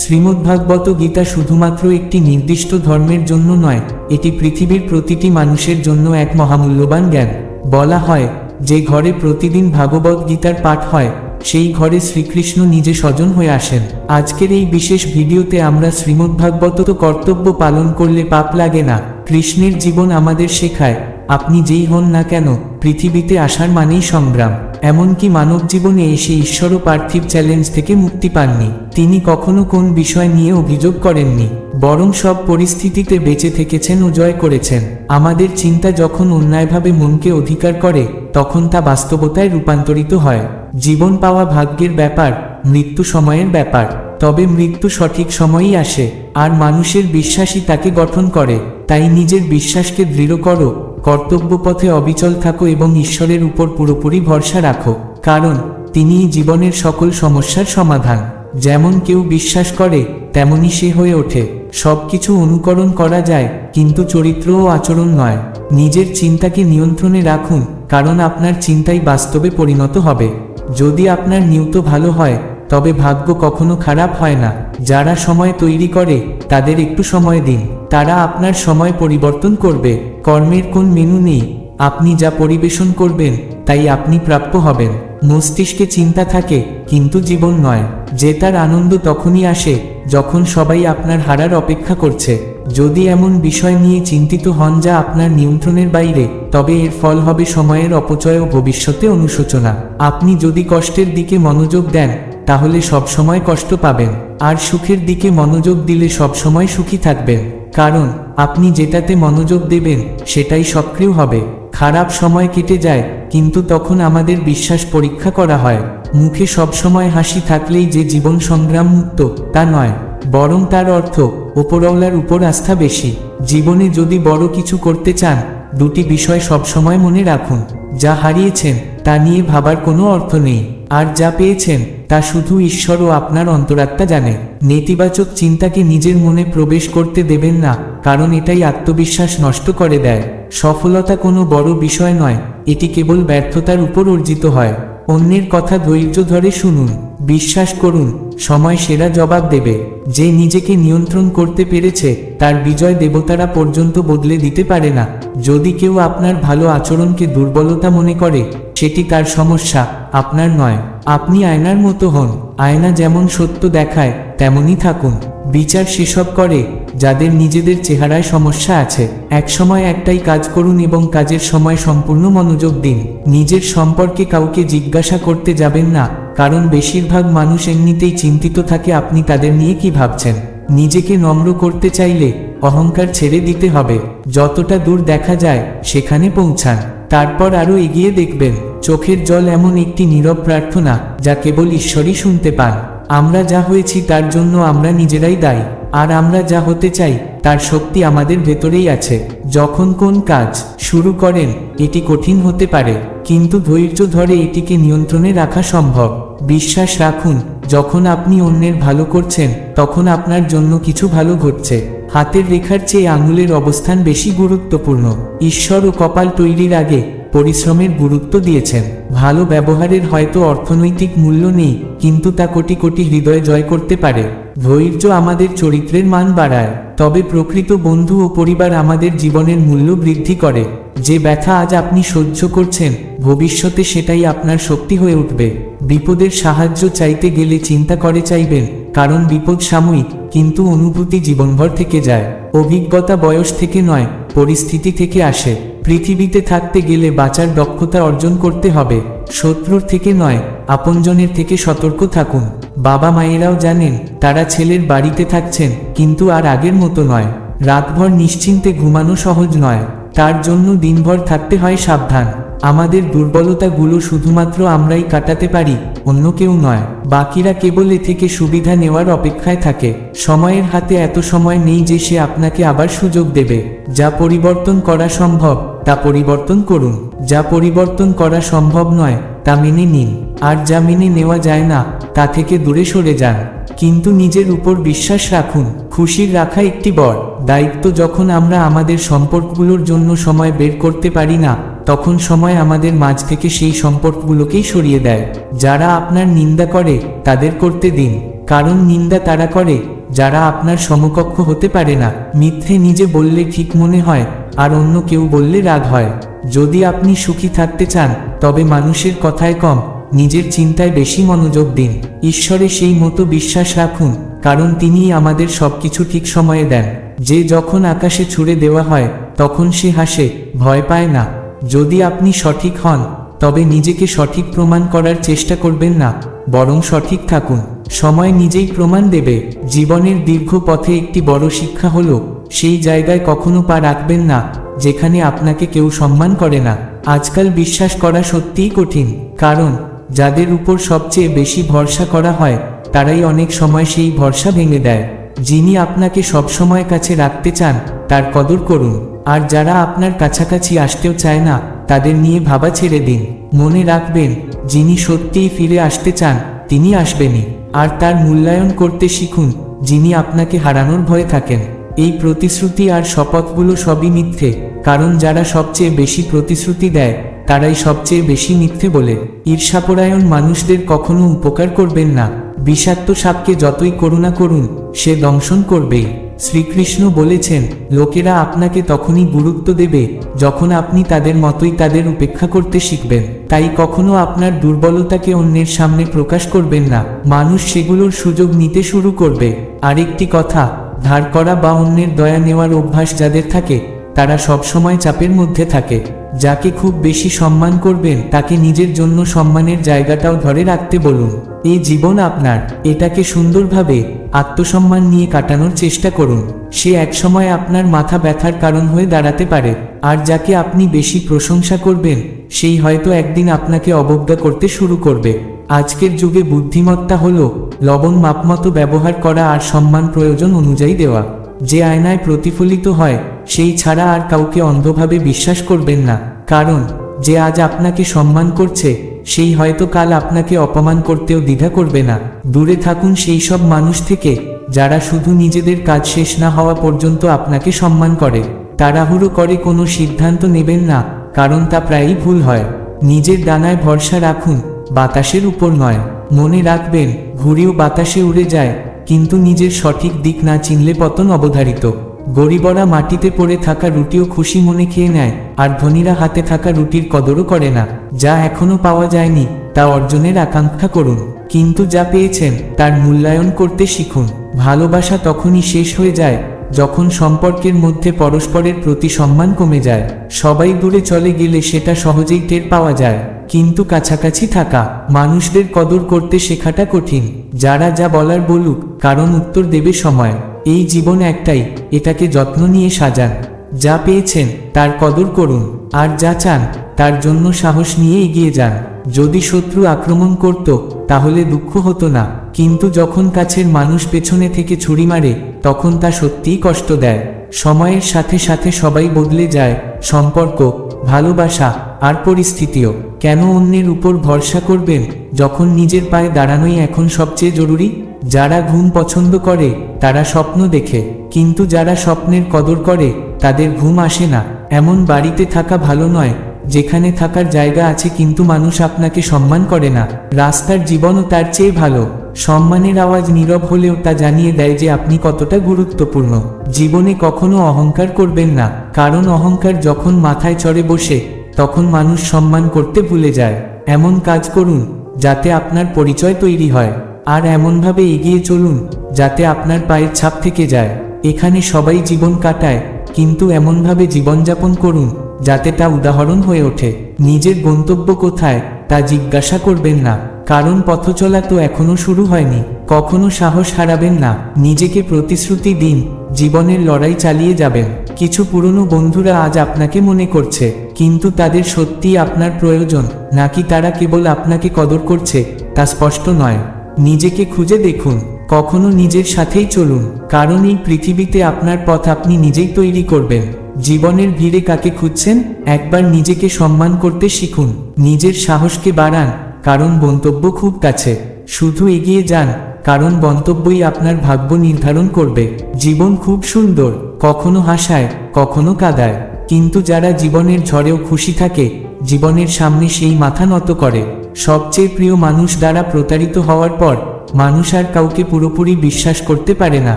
শ্রীমদ্ভাগবত গীতা শুধুমাত্র একটি নির্দিষ্ট ধর্মের জন্য নয়, এটি পৃথিবীর প্রতিটি মানুষের জন্য এক মহামূল্যবান জ্ঞান। বলা হয়, যে ঘরে প্রতিদিন ভাগবত গীতার পাঠ হয়, সেই ঘরে শ্রীকৃষ্ণ নিজে স্বজন হয়ে আসেন। আজকের এই বিশেষ ভিডিওতে আমরা শ্রীমদ্ভাগবত কর্তব্য পালন করলে পাপ লাগে না, কৃষ্ণের জীবন আমাদের শেখায়। আপনি যেই হন না কেন, পৃথিবীতে আসার মানেই সংগ্রাম। এমনকি মানব জীবনে এসে ঈশ্বর ও পার্থিব চ্যালেঞ্জ থেকে মুক্তি পাননি। তিনি কখনো কোন বিষয় নিয়ে অভিযোগ করেননি। বরং সব পরিস্থিতিতে বেঁচে থেকেছেন ও জয় করেছেন। আমাদের চিন্তা যখন অন্যায়ভাবে মনকে অধিকার করে, তখন তা বাস্তবতায় রূপান্তরিত হয়। জীবন পাওয়া ভাগ্যের ব্যাপার, মৃত্যু সময়ের ব্যাপার। তবে মৃত্যু সঠিক সময়ই আসে। আর মানুষের বিশ্বাসই তাকে গঠন করে। তাই নিজের বিশ্বাসকে দৃঢ় করো। কর্তব্য পথে অবিচল থাকো এবং ঈশ্বরের উপর পুরোপুরি ভরসা রাখো। কারণ, তিনিই জীবনের সকল সমস্যার সমাধান। যেমন কেউ বিশ্বাস করে, তেমনই সে হয়ে ওঠে। সবকিছু অনুকরণ করা যায়, কিন্তু চরিত্র ও আচরণ নয়। নিজের চিন্তাকে নিয়ন্ত্রণে রাখুন, কারণ আপনার চিন্তাই বাস্তবে পরিণত হবে। যদি আপনার নিয়ত ভালো হয়, তবে ভাগ্য কখনো খারাপ হয় না। যারা সময় তৈরি করে, তাদের একটু সময় দিন। তারা আপনার সময় পরিবর্তন করবে। কর্মের কোন মেনু নেই। আপনি যা পরিবেশন করবেন, তাই আপনি প্রাপ্য হবেন। মস্তিষ্কে চিন্তা থাকে, কিন্তু জীবন নয়। যে তার আনন্দ তখনই আসে, যখন সবাই আপনার হারার অপেক্ষা করছে। যদি এমন বিষয় নিয়ে চিন্তিত হন যা আপনার নিয়ন্ত্রণের বাইরে, তবে এর ফল হবে সময়ের অপচয় ও ভবিষ্যতে অনুশোচনা। আপনি যদি কষ্টের দিকে মনোযোগ দেন তাহলে সবসময় কষ্ট পাবেন। আর সুখের দিকে মনোযোগ দিলে সবসময় সুখী থাকবেন। কারণ, আপনি যেটাতে মনোযোগ দেবেন, সেটাই সক্রিয় হবে। খারাপ সময় কেটে যায়, কিন্তু তখন আমাদের বিশ্বাস পরীক্ষা করা হয়। মুখে সবসময় হাসি থাকলেই যে জীবন সংগ্রাম মুক্ত, তা নয়। বরং তার অর্থ, ওপরওয়ালার উপর আস্থা বেশি। জীবনে যদি বড় কিছু করতে চান, দুটি বিষয় সবসময় মনে রাখুন। যা হারিয়েছেন, তা নিয়ে ভাবার কোনো অর্থ নেই। আর যা পেয়েছেন তা শুধু ঈশ্বর ও আপনার অন্তরাত্মা জানে। নেতিবাচক চিন্তাকে নিজের মনে প্রবেশ করতে দেবেন না, কারণ এটাই আত্মবিশ্বাস নষ্ট করে দেয়। সফলতা কোনো বড় বিষয় নয়, এটি কেবল ব্যর্থতার উপর অর্জিত হয়। অন্যের কথা ধৈর্য ধরে শুনুন, বিশ্বাস করুন, সময় সেরা জবাব দেবে। যে নিজেকে নিয়ন্ত্রণ করতে পেরেছে, তার বিজয় দেবতারা পর্যন্ত বদলে দিতে পারে না। যদি কেউ আপনার ভালো আচরণকে দুর্বলতা মনে করে সেটি তার সমস্যা, আপনার নয়। আপনি আয়নার মতো হন। আয়না যেমন সত্য দেখায় তেমনই থাকুন। বিচার সেসব করে, যাদের নিজেদের চেহারায় সমস্যা আছে। একসময় একটাই কাজ করুন এবং কাজের সময় সম্পূর্ণ মনোযোগ দিন। নিজের সম্পর্কে কাউকে জিজ্ঞাসা করতে যাবেন না, কারণ বেশিরভাগ মানুষ এমনিতেই চিন্তিত থাকে আপনি তাদের নিয়ে কি ভাবছেন। নিজেকে নম্র করতে চাইলে, অহংকার ছেড়ে দিতে হবে। যতটা দূর দেখা যায়, সেখানে পৌঁছান। তারপর আরও এগিয়ে দেখবেন, চোখের জল এমন একটি নীরব প্রার্থনা যা কেবল ঈশ্বরই শুনতে পান। আমরা যা হয়েছি তার জন্য আমরা নিজেরাই দায়ী, আর আমরা যা হতে চাই, তার শক্তি আমাদের ভেতরেই আছে। যখন কোন কাজ শুরু করেন, এটি কঠিন হতে পারে, কিন্তু ধৈর্য ধরে এটিকে নিয়ন্ত্রণে রাখা সম্ভব। বিশ্বাস রাখুন, যখন আপনি অন্যের ভালো করছেন, তখন আপনার জন্য কিছু ভালো ঘটছে। হাতের রেখার চেয়ে আঙুলের অবস্থান বেশি গুরুত্বপূর্ণ। ঈশ্বর ও কপাল তৈরির আগে পরিশ্রমের গুরুত্ব দিয়েছেন। ভালো ব্যবহারের হয়তো অর্থনৈতিক মূল্য নেই, কিন্তু তা কোটি কোটি হৃদয় জয় করতে পারে। ধৈর্য আমাদের চরিত্রের মান বাড়ায়, তবে প্রকৃত বন্ধু ও পরিবার আমাদের জীবনের মূল্য বৃদ্ধি করে। যে ব্যথা আজ আপনি সহ্য করছেন, ভবিষ্যতে সেটাই আপনার শক্তি হয়ে উঠবে। বিপদের সাহায্য চাইতে গেলে চিন্তা করে চাইবেন, কারণ বিপদ সাময়িক। কিন্তু অনুভূতি জীবনভর থেকে যায়। অভিজ্ঞতা বয়স থেকে নয়, পরিস্থিতি থেকে আসে। পৃথিবীতে থাকতে গেলে বাঁচার দক্ষতা অর্জন করতে হবে। শত্রুর থেকে নয়, আপনজনের থেকে সতর্ক থাকুন। বাবা মায়েরাও জানেন, তারা ছেলের বাড়িতে থাকছেন, কিন্তু আর আগের মতো নয়। রাতভর নিশ্চিন্তে ঘুমানো সহজ নয়। তার জন্য দিনভর থাকতে হয় সাবধান। আমাদের দুর্বলতাগুলো শুধুমাত্র আমরাই কাটাতে পারি, অন্য কেউ নয়। বাকিরা কেবল এ থেকে সুবিধা নেওয়ার অপেক্ষায় থাকে। সময়ের হাতে এত সময় নেই যে সে আপনাকে আবার সুযোগ দেবে। যা পরিবর্তন করা সম্ভব। তা পরিবর্তন করুন। যা পরিবর্তন করা সম্ভব নয়, তা মেনে নিন। আর যা মেনে নেওয়া যায় না, তা থেকে দূরে সরে যান। কিন্তু নিজের উপর বিশ্বাস রাখুন খুশির রাখা একটি বর। দায়িত্ব যখন আমরা আমাদের সম্পর্কগুলোর জন্য সময় বের করতে পারি না, তখন সময় আমাদের মাঝ থেকে সেই সম্পর্কগুলোকেই সরিয়ে দেয়। যারা আপনার নিন্দা করে, তাদের করতে দিন। কারণ নিন্দা তারা করে যারা আপনার সমকক্ষ হতে পারে না, মিথ্যে নিজে বললে ঠিক মনে হয়, আর অন্য কেউ বললে রাগ হয়। যদি আপনি সুখী থাকতে চান, তবে মানুষের কথায় কম, নিজের চিন্তায় বেশি মনোযোগ দিন। ঈশ্বরে সেই মতো বিশ্বাস রাখুন, কারণ তিনিই আমাদের সবকিছু ঠিক সময়ে দেন। যে যখন আকাশে ছুড়ে দেওয়া হয়, তখন সে হাসে, ভয় পায় না। যদি আপনি সঠিক হন, তবে নিজেকে সঠিক প্রমাণ করার চেষ্টা করবেন না, বরং সঠিক থাকুন। সময় নিজেই প্রমাণ দেবে, জীবনের দীর্ঘ পথে একটি বড় শিক্ষা হলো, সেই জায়গায় কখনো পা রাখবেন না, যেখানে আপনাকে কেউ সম্মান করে না। আজকাল বিশ্বাস করা সত্যিই কঠিন, কারণ যাদের উপর সবচেয়ে বেশি ভরসা করা হয়, তারাই অনেক সময় সেই ভরসা ভেঙে দেয়। যিনি আপনাকে সবসময় কাছে রাখতে চান, তার কদর করুন। আর যারা আপনার কাছাকাছি আসতেও চায় না, তাদের নিয়ে ভাবা ছেড়ে দিন। মনে রাখবেন, যিনি সত্যিই ফিরে আসতে চান, তিনি আসবেনই। আর তার মূল্যায়ন করতে শিখুন, যিনি আপনাকে হারানোর ভয়ে থাকেন। এই প্রতিশ্রুতি আর শপথগুলো সবই মিথ্যে, কারণ যারা সবচেয়ে বেশি প্রতিশ্রুতি দেয়, তারাই সবচেয়ে বেশি মিথ্যে বলে। ঈর্ষাপরায়ণ মানুষদের কখনো উপকার করবেন না। বিষাক্ত সাপকে যতই করুণা করুন, সে দংশন করবেই। শ্রীকৃষ্ণ বলেছেন, লোকেরা আপনাকে তখনই গুরুত্ব দেবে, যখন আপনি তাদের মতোই তাদের উপেক্ষা করতে শিখবেন। তাই কখনো আপনার দুর্বলতাকে অন্যের সামনে প্রকাশ করবেন না। মানুষ সেগুলোর সুযোগ নিতে শুরু করবে। আরেকটি কথা, ধার করা বা অন্যের দয়া নেওয়ার অভ্যাস যাদের থাকে, তারা সবসময় চাপের মধ্যে থাকে। যাকে খুব বেশি সম্মান করবেন, তাকে নিজের জন্য সম্মানের জায়গাটাও ধরে রাখতে বলুন। এই জীবন আপনার। এটাকে সুন্দরভাবে আত্মসম্মান নিয়ে কাটানোর চেষ্টা করুন। সে একসময় আপনার মাথা ব্যথার কারণ হয়ে দাঁড়াতে পারে। আর যাকে আপনি বেশি প্রশংসা করবেন, সেই হয়তো একদিন আপনাকে অবজ্ঞা করতে শুরু করবে। আজকের যুগে বুদ্ধিমত্তা হল লবণ মাপমতো ব্যবহার করা আর সম্মান প্রয়োজন অনুযায়ী দেওয়া। যে আয়নায় প্রতিফলিত হয় সেই ছাড়া আর কাউকে অন্ধভাবে বিশ্বাস করবেন না। কারণ, যে আজ আপনাকে সম্মান করছে, সেই হয়তো কাল আপনাকে অপমান করতেও দ্বিধা করবে না। দূরে থাকুন সেই সব মানুষ থেকে, যারা শুধু নিজেদের কাজ শেষ না হওয়া পর্যন্ত আপনাকে সম্মান করে। তাড়াহুড়ো করে কোনো সিদ্ধান্ত নেবেন না, কারণ তা প্রায়ই ভুল হয়। নিজের ডানায় ভরসা রাখুন, বাতাসের উপর নয়। মনে রাখবেন, ঘুড়িও বাতাসে উড়ে যায়, কিন্তু নিজের সঠিক দিক না চিনলে পতন অবধারিত। গরিবরা মাটিতে পড়ে থাকা রুটিও খুশি মনে খেয়ে নেয়, আর ধনীরা হাতে থাকা রুটির কদরও করে না। যা এখনও পাওয়া যায়নি, তা অর্জনের আকাঙ্ক্ষা করুন। কিন্তু যা পেয়েছেন, তার মূল্যায়ন করতে শিখুন। ভালোবাসা তখনই শেষ হয়ে যায়, যখন সম্পর্কের মধ্যে পরস্পরের প্রতি সম্মান কমে যায়। সবাই দূরে চলে গেলে সেটা সহজেই টের পাওয়া যায়। কিন্তু কাছাকাছি থাকা, মানুষদের কদর করতে শেখাটা কঠিন। যারা যা বলার বলুক, কারণ উত্তর দেবে সময়। এই জীবন একটাই, এটাকে যত্ন নিয়ে সাজান যা পেয়েছেন, তার কদর করুন, আর যা চান, তার জন্য সাহস নিয়ে এগিয়ে যান। যদি শত্রু আক্রমণ করত, তাহলে দুঃখ হতো না, কিন্তু যখন কাছের মানুষ পেছনে থেকে ছুরি মারে, তখন তা সত্যিই কষ্ট দেয়। সময়ের সাথে সাথে সবাই বদলে যায়, সম্পর্ক, ভালোবাসা, আর পরিস্থিতিও। কেন অন্যের উপর ভরসা করবেন, যখন নিজের পায়ে দাঁড়ানোই এখন সবচেয়ে জরুরি? যারা ঘুম পছন্দ করে, তারা স্বপ্ন দেখে, কিন্তু যারা স্বপ্নের কদর করে, তাদের ঘুম আসে না। এমন বাড়িতে থাকা ভালো নয়, যেখানে থাকার জায়গা আছে কিন্তু মানুষ আপনাকে সম্মান করে না। রাস্তার জীবনও তার চেয়ে ভালো। সম্মানের আওয়াজ নীরব হলেও তা জানিয়ে দেয় যে আপনি কতটা গুরুত্বপূর্ণ। জীবনে কখনো অহংকার করবেন না, কারণ অহংকার যখন মাথায় চড়ে বসে, তখন মানুষ সম্মান করতে ভুলে যায়। এমন কাজ করুন, যাতে আপনার পরিচয় তৈরি হয়। আর এমনভাবে এগিয়ে চলুন, যাতে আপনার পায়ের ছাপ থেকে যায়। এখানে সবাই জীবন কাটায়, কিন্তু এমনভাবে জীবনযাপন করুন, যাতে তা উদাহরণ হয়ে ওঠে। নিজের গন্তব্য কোথায়, তা জিজ্ঞাসা করবেন না, কারণ পথচলা তো এখনও শুরু হয়নি। কখনো সাহস হারাবেন না, নিজেকে প্রতিশ্রুতি দিন, জীবনের লড়াই চালিয়ে যাবেন। কিছু পুরনো বন্ধুরা আজ আপনাকে মনে করছে, কিন্তু তাদের সত্যিই আপনার প্রয়োজন, নাকি তারা কেবল আপনাকে কদর করছে, তা স্পষ্ট নয়। নিজেকে খুঁজে দেখুন, কখনো নিজের সাথেই চলুন, কারণ এই পৃথিবীতে আপনার পথ আপনি নিজেই তৈরি করবেন। জীবনের ভিড়ে কাকে খুঁজছেন? একবার নিজেকে সম্মান করতে শিখুন, নিজের সাহসকে বাড়ান, কারণ গন্তব্য খুব কাছে। শুধু এগিয়ে যান, কারণ গন্তব্যই আপনার ভাগ্য নির্ধারণ করবে। জীবন খুব সুন্দর, কখনো হাসায়, কখনো কাদায়। কিন্তু যারা জীবনের ঝড়েও খুশি থাকে, জীবনের সামনে সেই মাথা নত করে। সবচেয়ে প্রিয় মানুষ দ্বারা প্রতারিত হওয়ার পর, মানুষ আর কাউকে পুরোপুরি বিশ্বাস করতে পারে না।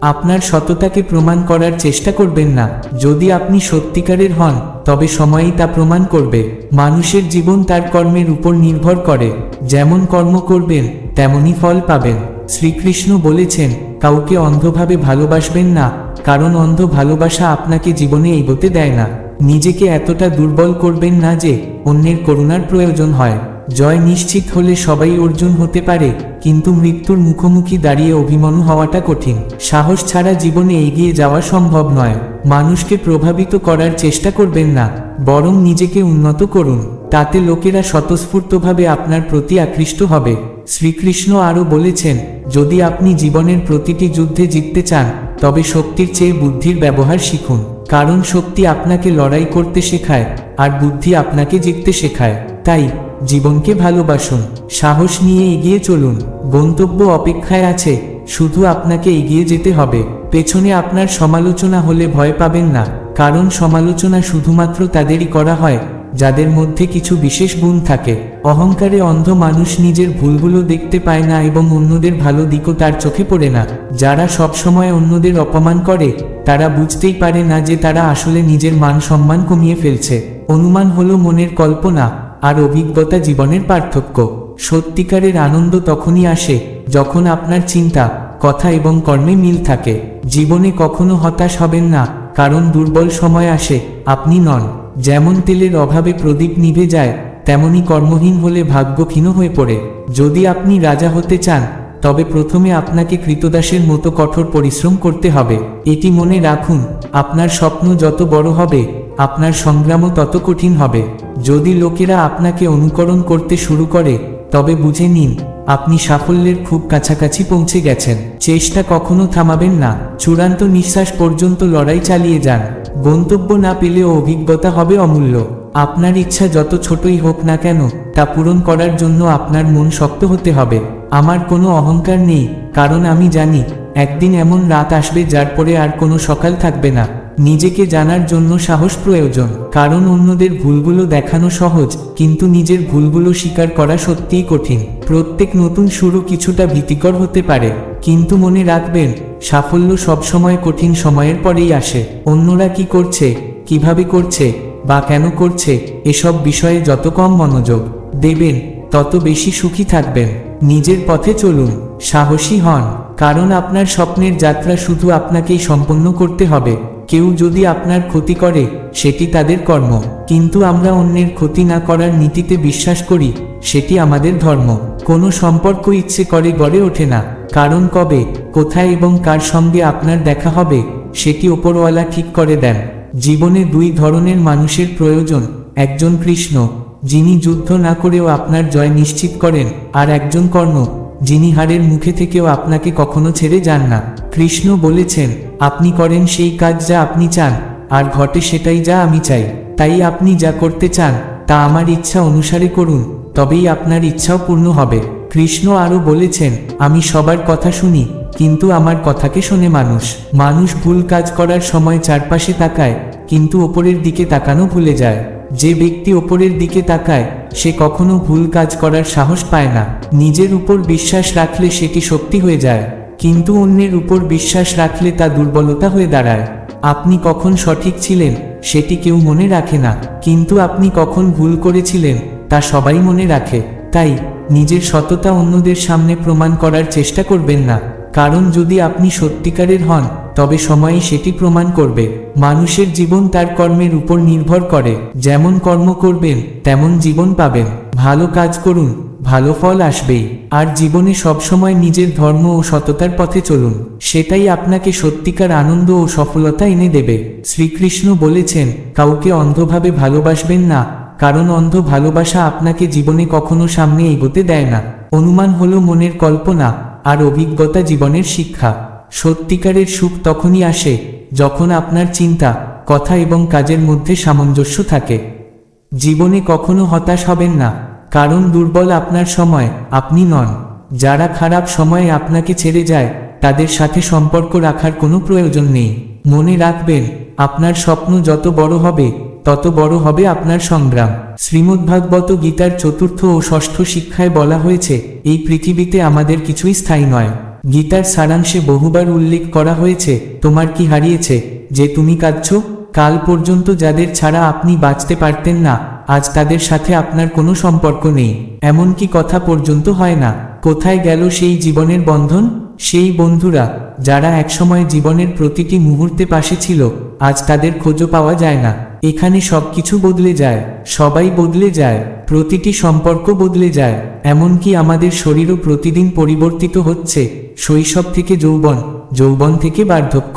আপনার সততাকে প্রমাণ করার চেষ্টা করবেন না। যদি আপনি সত্যিকারের হন, তবে সময়ই তা প্রমাণ করবে। মানুষের জীবন তার কর্মের উপর নির্ভর করে। যেমন কর্ম করবেন, তেমনই ফল পাবেন। শ্রীকৃষ্ণ বলেছেন, কাউকে অন্ধভাবে ভালোবাসবেন না, কারণ অন্ধ ভালোবাসা আপনাকে জীবনে এগোতে দেয় না। নিজেকে এতটা দুর্বল করবেন না যে, অন্যের করুণার প্রয়োজন হয়। জয় নিশ্চিত হলে সবাই অর্জুন হতে পারে, কিন্তু মৃত্যুর মুখোমুখি দাঁড়িয়ে অভিমন্যু হওয়াটা কঠিন। সাহস ছাড়া জীবনে এগিয়ে যাওয়া সম্ভব নয়। মানুষকে প্রভাবিত করার চেষ্টা করবেন না, বরং নিজেকে উন্নত করুন। তাতে লোকেরা স্বতঃস্ফূর্তভাবে আপনার প্রতি আকৃষ্ট হবে। শ্রীকৃষ্ণ আরও বলেছেন, যদি আপনি জীবনের প্রতিটি যুদ্ধে জিততে চান, তবে শক্তির চেয়ে বুদ্ধির ব্যবহার শিখুন। কারণ শক্তি আপনাকে লড়াই করতে শেখায়, আর বুদ্ধি আপনাকে জিততে শেখায়। তাই, জীবনকে ভালোবাসুন, সাহস নিয়ে এগিয়ে চলুন। গন্তব্য অপেক্ষায় আছে, শুধু আপনাকে এগিয়ে যেতে হবে। পেছনে আপনার সমালোচনা হলে ভয় পাবেন না, কারণ সমালোচনা শুধুমাত্র তাদেরই করা হয়। যাদের মধ্যে কিছু বিশেষ গুণ থাকে। অহংকারে অন্ধ মানুষ নিজের ভুলগুলো দেখতে পায় না এবং অন্যদের ভালো দিকও তার চোখে পড়ে না। যারা সবসময় অন্যদের অপমান করে, তারা বুঝতেই পারে না যে তারা আসলে নিজের মান সম্মান কমিয়ে ফেলছে। অনুমান হলো মনের কল্পনা, আর অভিজ্ঞতা জীবনের পার্থক্য। সত্যিকারের আনন্দ তখনই আসে, যখন আপনার চিন্তা, কথা এবং কর্মে মিল থাকে। জীবনে কখনো হতাশ হবেন না, কারণ দুর্বল সময় আসে, আপনি নন। যেমন তেলের অভাবে প্রদীপ নিভে যায়, তেমনি কর্মহীন হলে ভাগ্য ক্ষীণ হয়ে পড়ে। যদি আপনি রাজা হতে চান, তবে প্রথমে আপনাকে কৃতদাসের মতো কঠোর পরিশ্রম করতে হবে। এটি মনে রাখুন, আপনার স্বপ্ন যত বড় হবে, আপনার সংগ্রামও তত কঠিন হবে। যদি লোকেরা আপনাকে অনুকরণ করতে শুরু করে, তবে বুঝে নিন আপনি সাফল্যের খুব কাছাকাছি পৌঁছে গেছেন। চেষ্টা কখনো থামাবেন না। চূড়ান্ত নিঃশ্বাস পর্যন্ত লড়াই চালিয়ে যান। গন্তব্য না পেলেও অভিজ্ঞতা হবে অমূল্য। আপনার ইচ্ছা যত ছোটই হোক না কেন, তা পূরণ করার জন্য আপনার মন শক্ত হতে হবে। আমার কোনো অহংকার নেই, কারণ আমি জানি, একদিন এমন রাত আসবে যার পরে আর কোনো সকাল থাকবে না। নিজেকে জানার জন্য সাহস প্রয়োজন। কারণ অন্যদের ভুলগুলো দেখানো সহজ, কিন্তু নিজের ভুলগুলো স্বীকার করা সত্যিই কঠিন। প্রত্যেক নতুন শুরু কিছুটা ভীতিকর হতে পারে, কিন্তু মনে রাখবেন, সাফল্য সবসময় কঠিন সময়ের পরেই আসে। অন্যরা কি করছে, কীভাবে করছে, বা কেন করছে, এসব বিষয়ে যত কম মনোযোগ দেবেন, তত বেশি সুখী থাকবেন। নিজের পথে চলুন, সাহসী হন। কারণ আপনার স্বপ্নের যাত্রা শুধু আপনাকেই সম্পন্ন করতে হবে। কেউ যদি আপনার ক্ষতি করে সেটি তাদের কর্ম? কিন্তু আমরা অন্যের ক্ষতি না করার নীতিতে বিশ্বাস করি সেটি আমাদের ধর্ম। কোনো সম্পর্ক ইচ্ছে করে গড়ে ওঠে না। কারণ কবে, কোথায় এবং কার সঙ্গে আপনার দেখা হবে সেটি ওপরওয়ালা ঠিক করে দেন। জীবনে দুই ধরনের মানুষের প্রয়োজন, একজন কৃষ্ণ, যিনি যুদ্ধ না করেও আপনার জয় নিশ্চিত করেন, আর একজন কর্ণ। যিনি হারের মুখে থেকেও আপনাকে কখনো ছেড়ে যান না। কৃষ্ণ বলেছেন, আপনি করেন সেই কাজ যা আপনি চান, আর ঘটে সেটাই যা আমি চাই। তাই আপনি যা করতে চান, তা আমার ইচ্ছা অনুসারে করুন, তবেই আপনার ইচ্ছাও পূর্ণ হবে। কৃষ্ণ আরও বলেছেন, আমি সবার কথা শুনি, কিন্তু আমার কথাকে শোনে মানুষ। মানুষ ভুল কাজ করার সময় চারপাশে তাকায়, কিন্তু ওপরের দিকে তাকানো ভুলে যায়। যে ব্যক্তি ওপরের দিকে তাকায় সে কখনো ভুল কাজ করার সাহস পায় না। নিজের উপর বিশ্বাস রাখলে সেটি শক্তি হয়ে যায়, কিন্তু অন্যের উপর বিশ্বাস রাখলে তা দুর্বলতা হয়ে দাঁড়ায়। আপনি কখন সঠিক ছিলেন, সেটি কেউ মনে রাখে না, কিন্তু আপনি কখন ভুল করেছিলেন, তা সবাই মনে রাখে। তাই, নিজের সততা অন্যদের সামনে প্রমাণ করার চেষ্টা করবেন না, কারণ যদি আপনি সত্যিকারের হন তবে সময়ই সেটি প্রমাণ করবে। মানুষের জীবন তার কর্মের উপর নির্ভর করে। যেমন কর্ম করবেন, তেমন জীবন পাবেন। ভালো কাজ করুন, ভালো ফল আসবেই আর জীবনে সবসময় নিজের ধর্ম ও সততার পথে চলুন। সেটাই আপনাকে সত্যিকার আনন্দ ও সফলতা এনে দেবে। শ্রীকৃষ্ণ বলেছেন, কাউকে অন্ধভাবে ভালোবাসবেন না। কারণ অন্ধ ভালোবাসা আপনাকে জীবনে কখনো সামনে এগোতে দেয় না। অনুমান হলো মনের কল্পনা, আর অভিজ্ঞতা জীবনের শিক্ষা। সত্যিকারের সুখ তখনই আসে যখন আপনার চিন্তা, কথা এবং কাজের মধ্যে সামঞ্জস্য থাকে। জীবনে কখনো হতাশ হবেন না, কারণ দুর্বল আপনার সময় আপনি নন। যারা খারাপ সময়ে আপনাকে ছেড়ে যায়, তাদের সাথে সম্পর্ক রাখার কোনো প্রয়োজন নেই। মনে রাখবেন, আপনার স্বপ্ন যত বড় হবে, তত বড় হবে আপনার সংগ্রাম। শ্রীমদ্ভাগবত গীতার চতুর্থ ও ষষ্ঠ শিক্ষায় বলা হয়েছে, এই পৃথিবীতে আমাদের কিছুই স্থায়ী নয়। গীতার সারাংশে বহুবার উল্লেখ করা হয়েছে, তোমার কি হারিয়েছে? যে তুমি কাঁদছ, কাল পর্যন্ত যাদের ছাড়া আপনি বাঁচতে পারতেন না, আজ তাদের সাথে আপনার কোনো সম্পর্ক নেই। এমনকি কথা পর্যন্ত হয় না। কোথায় গেল সেই জীবনের বন্ধন? সেই বন্ধুরা, যারা একসময় জীবনের প্রতিটি মুহূর্তে পাশে ছিল, আজ তাদের খোঁজও পাওয়া যায় না। এখানে সবকিছু বদলে যায়, সবাই বদলে যায়, প্রতিটি সম্পর্ক বদলে যায়, এমনকি আমাদের শরীরও প্রতিদিন পরিবর্তিত হচ্ছে। শৈশব থেকে যৌবন যৌবন থেকে বার্ধক্য,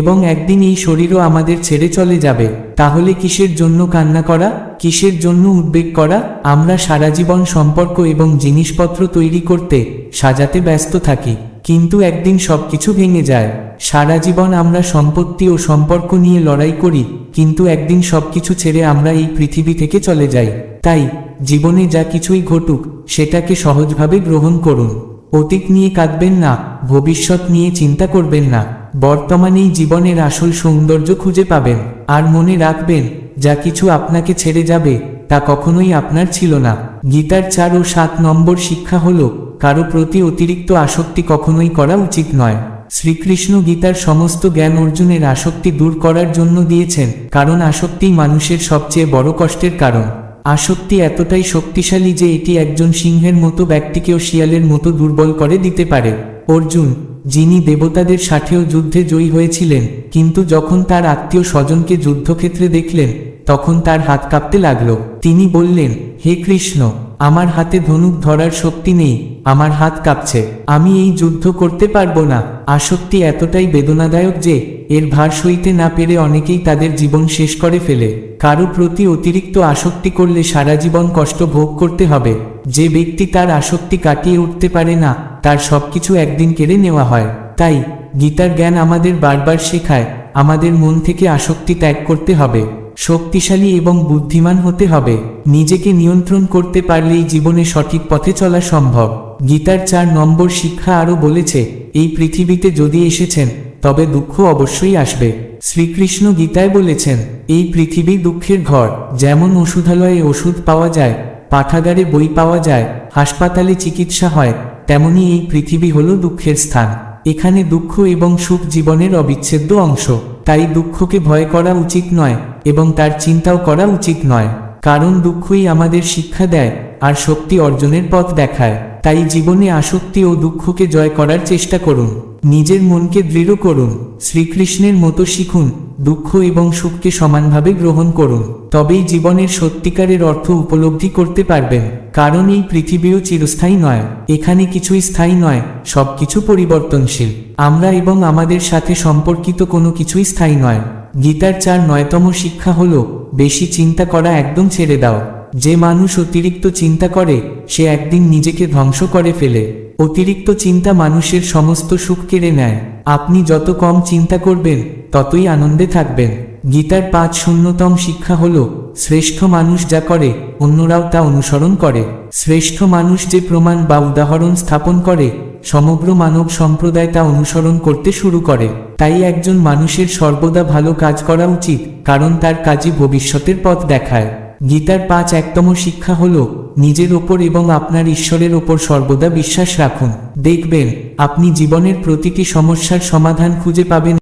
এবং একদিন এই শরীরও আমাদের ছেড়ে চলে যাবে। তাহলে কিসের জন্য কান্না করা, কিসের জন্য উদ্বেগ করা? আমরা সারা জীবন সম্পর্ক এবং জিনিসপত্র তৈরি করতে, সাজাতে ব্যস্ত থাকি, কিন্তু একদিন সবকিছু ভেঙে যায়। সারা জীবন আমরা সম্পত্তি ও সম্পর্ক নিয়ে লড়াই করি, কিন্তু একদিন সবকিছু ছেড়ে আমরা এই পৃথিবী থেকে চলে যাই। তাই, জীবনে যা কিছুই ঘটুক, সেটাকে সহজভাবে গ্রহণ করুন। অতীত নিয়ে কাঁদবেন না, ভবিষ্যৎ নিয়ে চিন্তা করবেন না। বর্তমানেই জীবনের আসল সৌন্দর্য খুঁজে পাবেন। আর মনে রাখবেন, যা কিছু আপনাকে ছেড়ে যাবে, তা কখনোই আপনার ছিল না। গীতার চার ও সাত নম্বর শিক্ষা হল, কারও প্রতি অতিরিক্ত আসক্তি কখনোই করা উচিত নয়। শ্রীকৃষ্ণ গীতার সমস্ত জ্ঞান অর্জুনের আসক্তি দূর করার জন্য দিয়েছেন, কারণ আসক্তি মানুষের সবচেয়ে বড় কষ্টের কারণ। আসক্তি এতটাই শক্তিশালী যে এটি একজন সিংহের মতো ব্যক্তিকেও শিয়ালের মতো দুর্বল করে দিতে পারে। অর্জুন, যিনি দেবতাদের সাথেও যুদ্ধে জয়ী হয়েছিলেন, কিন্তু যখন তার আত্মীয় স্বজনকে যুদ্ধক্ষেত্রে দেখলেন, তখন তার হাত কাঁপতে লাগল। তিনি বললেন, হে কৃষ্ণ আমার হাতে ধনুক ধরার শক্তি নেই, আমার হাত কাঁপছে। আমি এই যুদ্ধ করতে পারব না। আসক্তি এতটাই বেদনাদায়ক যে, এর ভার সইতে না পেরে অনেকেই তাদের জীবন শেষ করে ফেলে। কারও প্রতি অতিরিক্ত আসক্তি করলে সারা জীবন কষ্ট ভোগ করতে হবে। যে ব্যক্তি তার আসক্তি কাটিয়ে উঠতে পারে না, তার সবকিছু একদিন কেড়ে নেওয়া হয়। তাই, গীতার জ্ঞান আমাদের বারবার শেখায়, আমাদের মন থেকে আসক্তি ত্যাগ করতে হবে। শক্তিশালী এবং বুদ্ধিমান হতে হবে। নিজেকে নিয়ন্ত্রণ করতে পারলেই জীবনে সঠিক পথে চলা সম্ভব। গীতার চার নম্বর শিক্ষা আরও বলেছে, এই পৃথিবীতে যদি এসেছেন, তবে দুঃখ অবশ্যই আসবে। শ্রীকৃষ্ণ গীতায় বলেছেন, এই পৃথিবী দুঃখের ঘর, যেমন ওষুধালয়ে ওষুধ পাওয়া যায়, পাঠাগারে বই পাওয়া যায়, হাসপাতালে চিকিৎসা হয়, তেমনি এই পৃথিবী হল দুঃখের স্থান। এখানে দুঃখ এবং সুখ জীবনের অবিচ্ছেদ্য অংশ। তাই দুঃখকে ভয় করা উচিত নয় এবং তার চিন্তাও করা উচিত নয়। কারণ দুঃখই আমাদের শিক্ষা দেয়, আর শক্তি অর্জনের পথ দেখায়। তাই জীবনে আসক্তি ও দুঃখকে জয় করার চেষ্টা করুন। নিজের মনকে দৃঢ় করুন। শ্রীকৃষ্ণের মতো শিখুন, দুঃখ এবং সুখকে সমানভাবে গ্রহণ করুন। তবেই জীবনের সত্যিকারের অর্থ উপলব্ধি করতে পারবেন। কারণ এই পৃথিবীও চিরস্থায়ী নয়। এখানে কিছুই স্থায়ী নয়, সবকিছু পরিবর্তনশীল। আমরা এবং আমাদের সাথে সম্পর্কিত কোনো কিছুই স্থায়ী নয়। গীতার চার নয়তম শিক্ষা হল, বেশি চিন্তা করা একদম ছেড়ে দাও। যে মানুষ অতিরিক্ত চিন্তা করে, সে একদিন নিজেকে ধ্বংস করে ফেলে। অতিরিক্ত চিন্তা মানুষের সমস্ত সুখ কেড়ে নেয়। আপনি যত কম চিন্তা করবেন, ততই আনন্দে থাকবেন। গীতার পাঁচ শূন্যতম শিক্ষা হল, শ্রেষ্ঠ মানুষ যা করে, অন্যরাও তা অনুসরণ করে। শ্রেষ্ঠ মানুষ যে প্রমাণ বা উদাহরণ স্থাপন করে, সমগ্র মানব সম্প্রদায় তা অনুসরণ করতে শুরু করে। তাই একজন মানুষের সর্বদা ভালো কাজ করা উচিত, কারণ তার কাজই ভবিষ্যতের পথ দেখায়। গীতার পাঁচ একতম শিক্ষা হল নিজের ওপর এবং আপনার ঈশ্বরের ওপর সর্বদা বিশ্বাস রাখুন। দেখবেন, আপনি জীবনের প্রতিটি সমস্যার সমাধান খুঁজে পাবেন